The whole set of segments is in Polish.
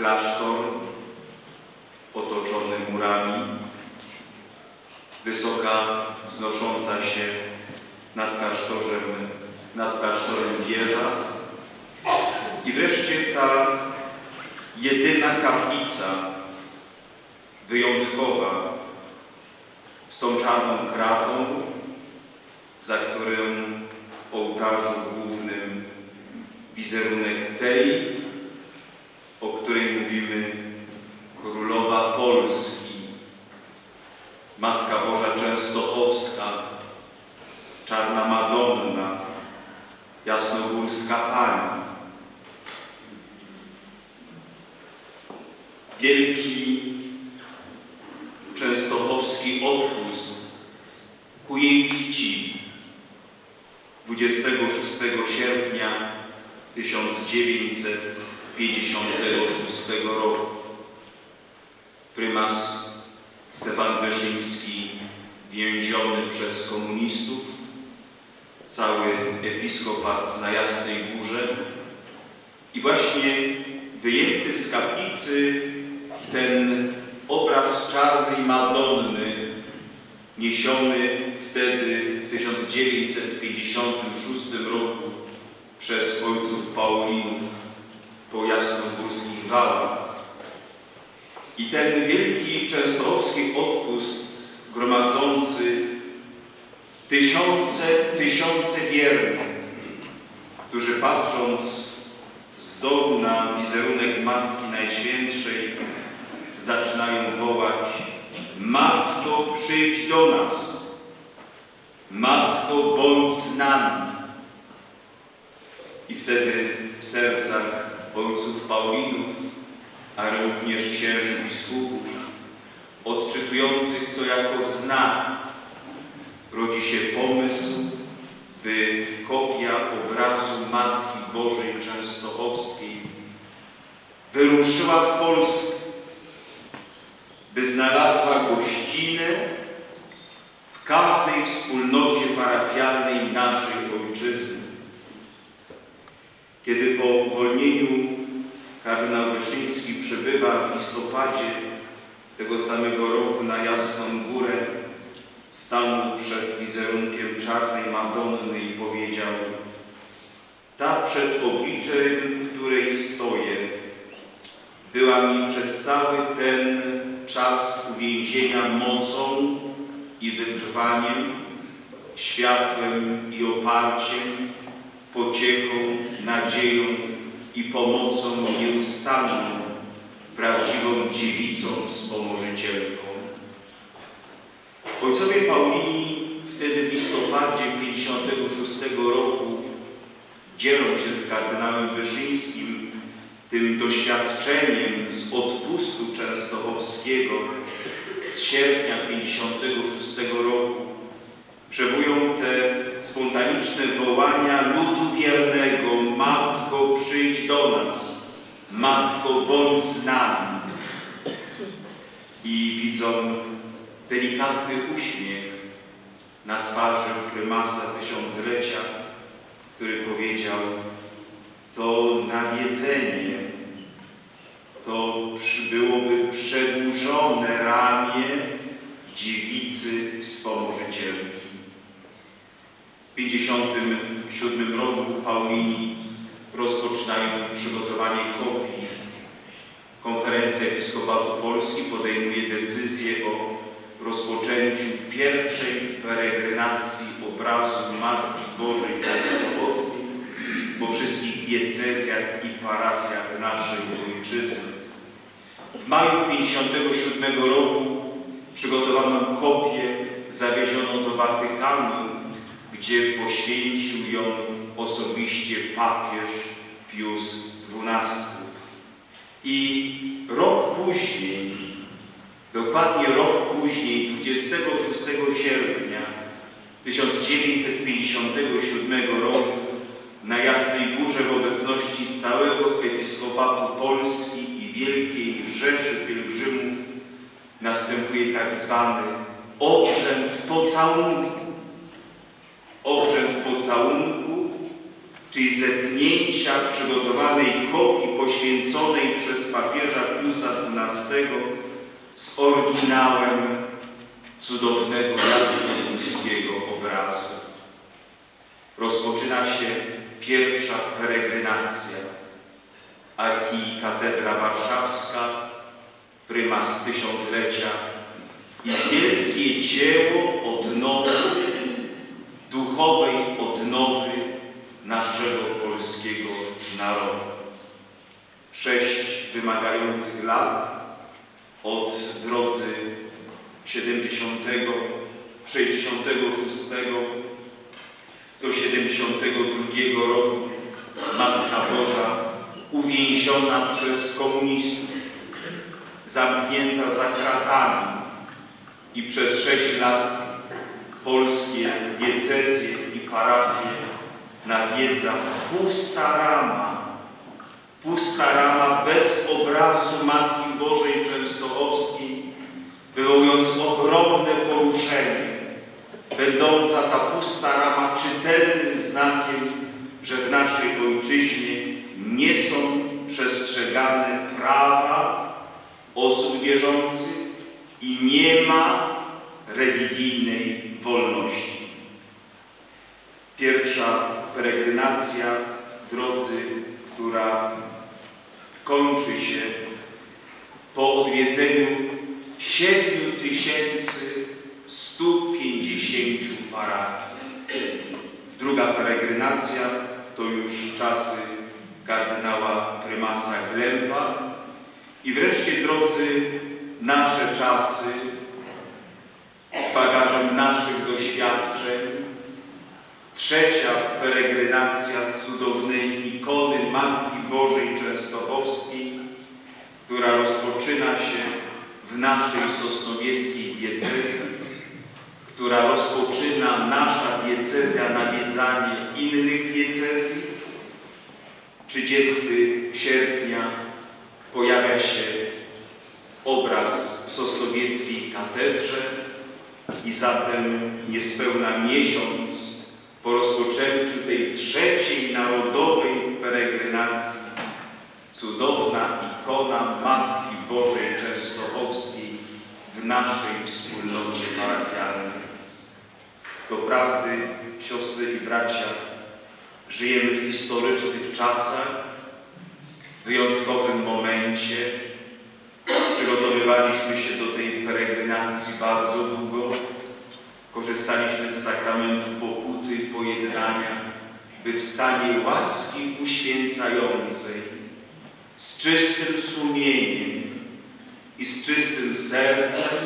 klasztor otoczony murami, wysoka, wznosząca się nad klasztorem, nad klasztorem wieża. I wreszcie ta jedyna kaplica wyjątkowa z tą czarną kratą, za którym w ołtarzu głównym wizerunek tej, o której mówimy Królowa Polski, Matka Boża Częstochowska, Czarna Madonna, Jasnogórska Pani. Wielki częstochowski odpust ku jej czci 26 sierpnia 1956 roku. Prymas Stefan Wyszyński więziony przez komunistów, cały episkopat na Jasnej Górze i właśnie wyjęty z kaplicy ten obraz czarnej Madonny niesiony wtedy w 1956 roku przez ojców Paulinów po jasnogórskich wałach. I ten wielki częstochowski odpust gromadzący tysiące, tysiące wiernych, którzy patrząc z dołu na wizerunek Matki Najświętszej zaczynają wołać Matko, przyjdź do nas. Matko, bądź z nami. I wtedy w sercach ojców Paulinów, a również księży biskupów, odczytujących to jako znak, rodzi się pomysł, by kopia obrazu Matki Bożej Częstochowskiej wyruszyła w Polskę, by znalazła gościnę w każdej wspólnocie parafialnej naszej ojczyzny. Kiedy po uwolnieniu kardynał przybywa w listopadzie tego samego roku na Jasną Górę, stanął przed wizerunkiem czarnej Madonny i powiedział Ta przed obliczem, której stoję, była mi przez cały ten czas uwięzienia mocą i wytrwaniem, światłem i oparciem, pociechą, nadzieją i pomocą nieustanną, prawdziwą dziewicą wspomożycielką. Ojcowie Paulini wtedy w listopadzie 56 roku dzielą się z kardynałem Wyszyńskim tym doświadczeniem z odpustu częstochowskiego z sierpnia 56 roku. Przewują te spontaniczne wołania ludu wiernego Matko, przyjdź do nas. Matko, bądź z nami. I widzą delikatny uśmiech na twarzy prymasa tysiąclecia, który powiedział to nawiedzenie, to byłoby przedłużone ramię dziewicy wspomożycielki. W 57 roku Paulini rozpoczynają przygotowanie kopii. Konferencja Episkopatu Polski podejmuje decyzję o rozpoczęciu pierwszej peregrinacji obrazu Matki Bożej Częstochowskiej po wszystkich diecezjach i parafiach naszej ojczyzny. W maju 57 roku przygotowano kopię zawiezioną do Watykanu, gdzie poświęcił ją osobiście papież Pius XII. I rok później, dokładnie rok później, 26 sierpnia 1957 roku, na Jasnej Górze w obecności całego Episkopatu Polski i Wielkiej Rzeszy Pielgrzymów następuje tak zwany obrzęd pocałunku. Obrzęd pocałunku, czyli zetknięcia przygotowanej kopii poświęconej przez papieża Piusa XII z oryginałem cudownego jasnogórskiego obrazu. Rozpoczyna się pierwsza peregrinacja. Archikatedra Warszawska, prymas tysiąclecia i wielkie dzieło odnowy, duchowej odnowy naszego polskiego narodu. Sześć wymagających lat od drodzy 70, 66 do 72 roku Matka Boża uwięziona przez komunistów, zamknięta za kratami i przez sześć lat polskie diecezje i parafie nawiedza pusta rama, pusta rama bez obrazu Matki Bożej Częstochowskiej, wywołując ogromne poruszenie, będąca ta pusta rama czytelnym znakiem, że w naszej ojczyźnie nie są przestrzegane prawa osób wierzących i nie ma religijnej wolności. Pierwsza peregrinacja, drodzy, która kończy się po odwiedzeniu 7150 parafii. Druga peregrinacja to już czasy kardynała prymasa Glempa i wreszcie, drodzy, nasze czasy z bagażem naszych doświadczeń. Trzecia peregrinacja cudownej ikony Matki Bożej Częstochowskiej, która rozpoczyna się w naszej sosnowieckiej diecezji, która rozpoczyna nasza diecezja nawiedzanie innych diecezji. 30 sierpnia pojawia się obraz w sosnowieckiej katedrze i zatem niespełna miesiąc po rozpoczęciu tej trzeciej narodowej peregrinacji cudowna ikona Matki Bożej Częstochowskiej w naszej wspólnocie parafialnej. Doprawdy, siostry i bracia, żyjemy w historycznych czasach, w wyjątkowym momencie. Przygotowywaliśmy się do tej peregrinacji bardzo długo. Korzystaliśmy z sakramentu pokuty i pojednania, by w stanie łaski uświęcającej, z czystym sumieniem i z czystym sercem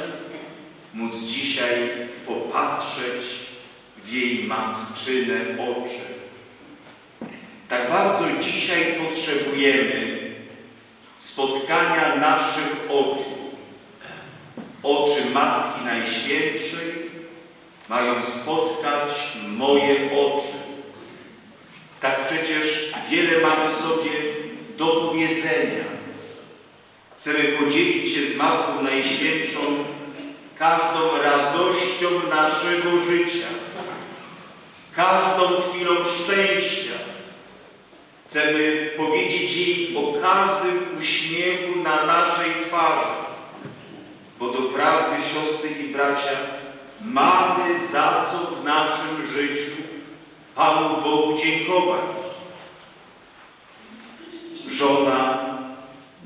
móc dzisiaj popatrzeć w jej matczyne oczy. Tak bardzo dzisiaj potrzebujemy spotkania naszych oczu. Oczy Matki Najświętszej mają spotkać moje oczy. Tak przecież wiele mamy sobie do powiedzenia. Chcemy podzielić się z Matką Najświętszą każdą radością naszego życia, każdą chwilą szczęścia. Chcemy powiedzieć jej o każdym uśmiechu na naszej twarzy, bo doprawdy, siostry i bracia, mamy za co w naszym życiu Panu Bogu dziękować.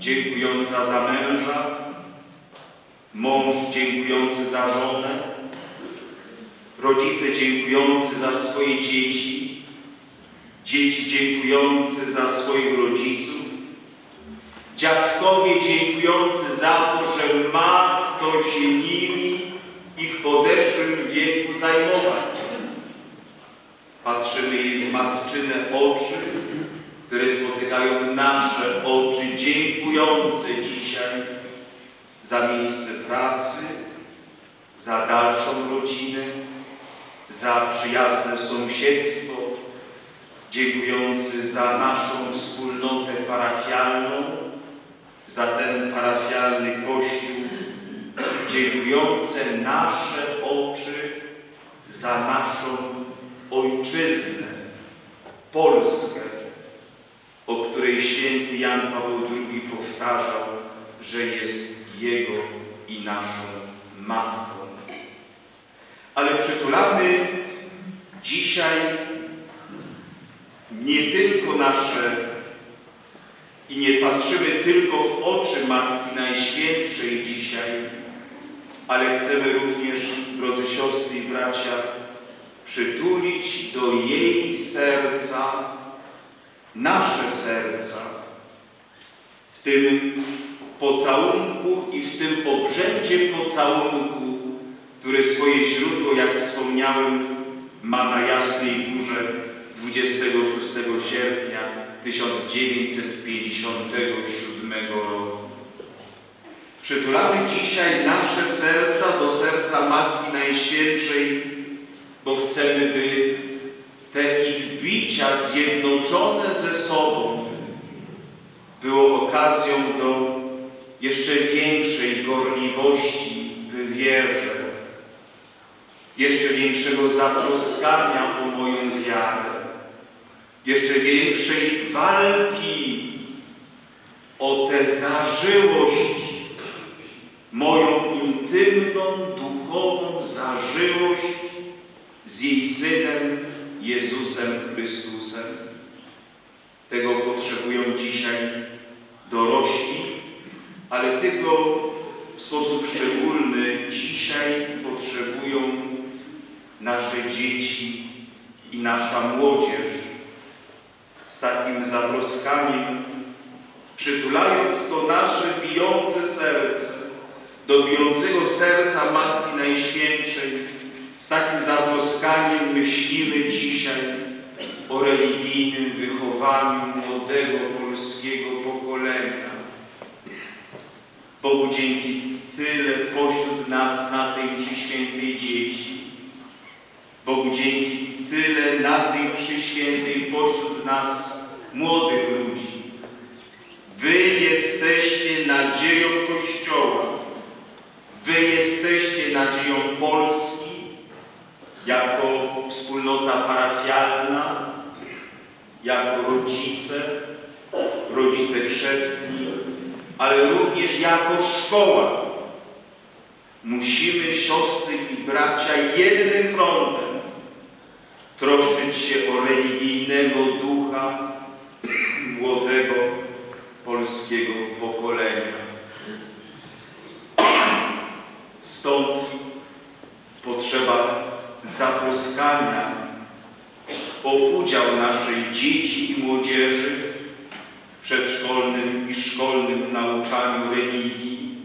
Dziękująca za męża, mąż dziękujący za żonę, rodzice dziękujący za swoje dzieci, dzieci dziękujące za swoich rodziców, dziadkowie dziękujący za to, że ma kto się nimi ich podeszłym wieku zajmować. Patrzymy jej w matczyne oczy, które spotykają nasze oczy, dziękujące dzisiaj za miejsce pracy, za dalszą rodzinę, za przyjazne sąsiedztwo, dziękujący za naszą wspólnotę parafialną, za ten parafialny Kościół, dziękujące nasze oczy za naszą ojczyznę, Polskę, święty Jan Paweł II powtarzał, że jest Jego i naszą Matką. Ale przytulamy dzisiaj nie tylko nasze i nie patrzymy tylko w oczy Matki Najświętszej dzisiaj, ale chcemy również, drodzy siostry i bracia, przytulić do jej serca nasze serca. W tym pocałunku i w tym obrzędzie pocałunku, który swoje źródło, jak wspomniałem, ma na Jasnej Górze 26 sierpnia 1957 roku. Przytulamy dzisiaj nasze serca do serca Matki Najświętszej, bo chcemy, by te ich bicia zjednoczone ze sobą było okazją do jeszcze większej gorliwości w wierze, jeszcze większego zatroskania o moją wiarę, jeszcze większej walki o tę zażyłość, moją intymną, duchową zażyłość z jej Synem Jezusem Chrystusem. Tego potrzebują dzisiaj dorośli, ale tego w sposób szczególny dzisiaj potrzebują nasze dzieci i nasza młodzież. Z takim zatroskaniem, przytulając to nasze bijące serce do bijącego serca Matki Najświętszej, z takim zatroskaniem myślimy dzisiaj o religijnym wychowaniu młodego polskiego pokolenia. Bogu dzięki tyle pośród nas na tej mszy świętej dzieci. Bogu dzięki tyle na tej mszy świętej pośród nas młodych ludzi. Wy jesteście nadzieją Kościoła. Wy jesteście nadzieją Polski jako wspólnota parafialna, jako rodzice, rodzice chrzestni, ale również jako szkoła. Musimy, siostry i bracia, jednym frontem troszczyć się o religijnego ducha młodego polskiego pokolenia. Stąd zatroskania o udział naszej dzieci i młodzieży w przedszkolnym i szkolnym nauczaniu religii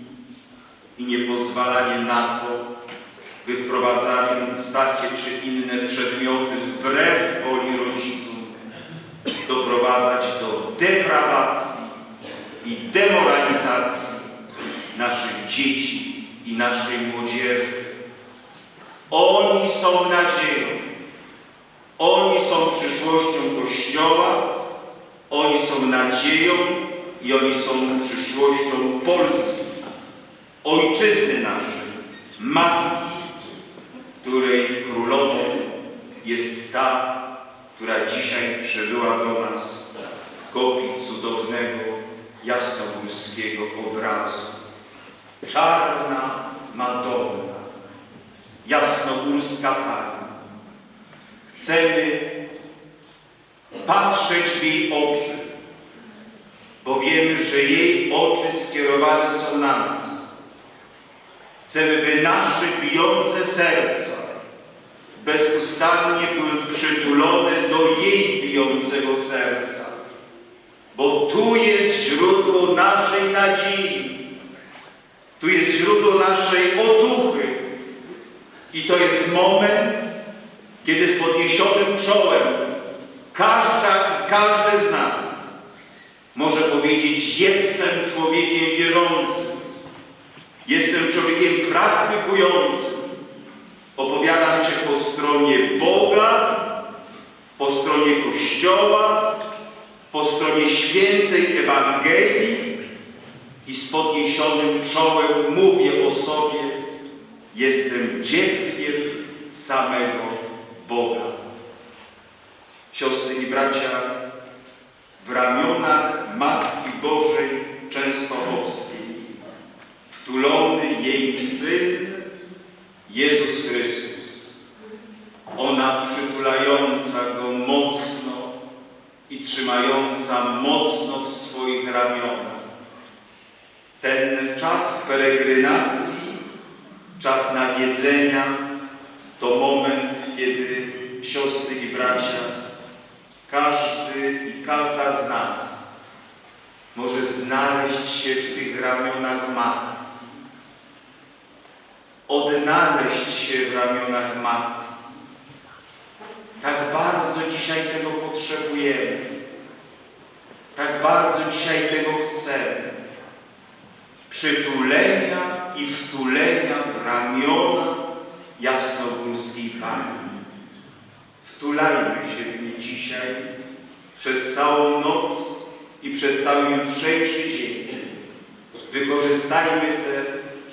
i nie pozwalanie na to, by wprowadzając takie czy inne przedmioty wbrew woli rodziców, doprowadzać do deprawacji i demoralizacji naszych dzieci i naszej młodzieży. Oni są nadzieją. Oni są przyszłością Kościoła, oni są nadzieją i oni są przyszłością Polski, ojczyzny naszej, matki, której królową jest ta, która dzisiaj przybyła do nas w kopii cudownego jasnogórskiego obrazu. Czarna Madonna, jasnogórska Pani. Chcemy patrzeć w jej oczy, bo wiemy, że jej oczy skierowane są na nas. Chcemy, by nasze bijące serca bezustannie były przytulone do jej bijącego serca, bo tu jest źródło naszej nadziei, tu jest źródło naszej otuchy i to jest moment, kiedy z podniesionym czołem każda i każdy z nas może powiedzieć: Jestem człowiekiem wierzącym, jestem człowiekiem praktykującym. Opowiadam się po stronie Boga, po stronie Kościoła, po stronie świętej Ewangelii i z podniesionym czołem mówię o sobie: Jestem dzieckiem samego Boga. Siostry i bracia, w ramionach Matki Bożej Częstochowskiej wtulony jej Syn Jezus Chrystus. Ona przytulająca Go mocno i trzymająca mocno w swoich ramionach. Ten czas peregrinacji czas nawiedzenia, to moment, kiedy siostry i bracia, każdy i każda z nas może znaleźć się w tych ramionach Matki. Odnaleźć się w ramionach Matki. Tak bardzo dzisiaj tego potrzebujemy. Tak bardzo dzisiaj tego chcemy. Przytulenia i wtulenia w ramiona jasnogórskiej Pani. Wtulajmy się w nie dzisiaj przez całą noc i przez cały jutrzejszy dzień. Wykorzystajmy tę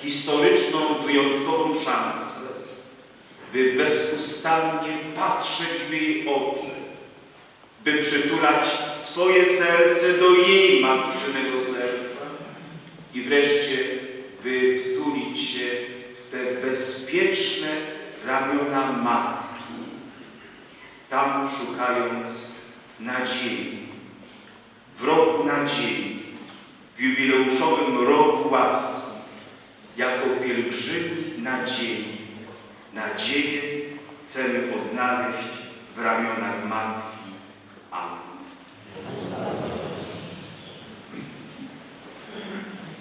historyczną, wyjątkową szansę, by bezustannie patrzeć w jej oczy, by przytulać swoje serce do jej matczynego serca i wreszcie, by wtulić się w te bezpieczne ramiona Matki, tam szukając nadziei. W roku nadziei, w jubileuszowym roku łaski, jako pielgrzymi nadziei. Nadzieję chcemy odnaleźć w ramionach Matki. Amen.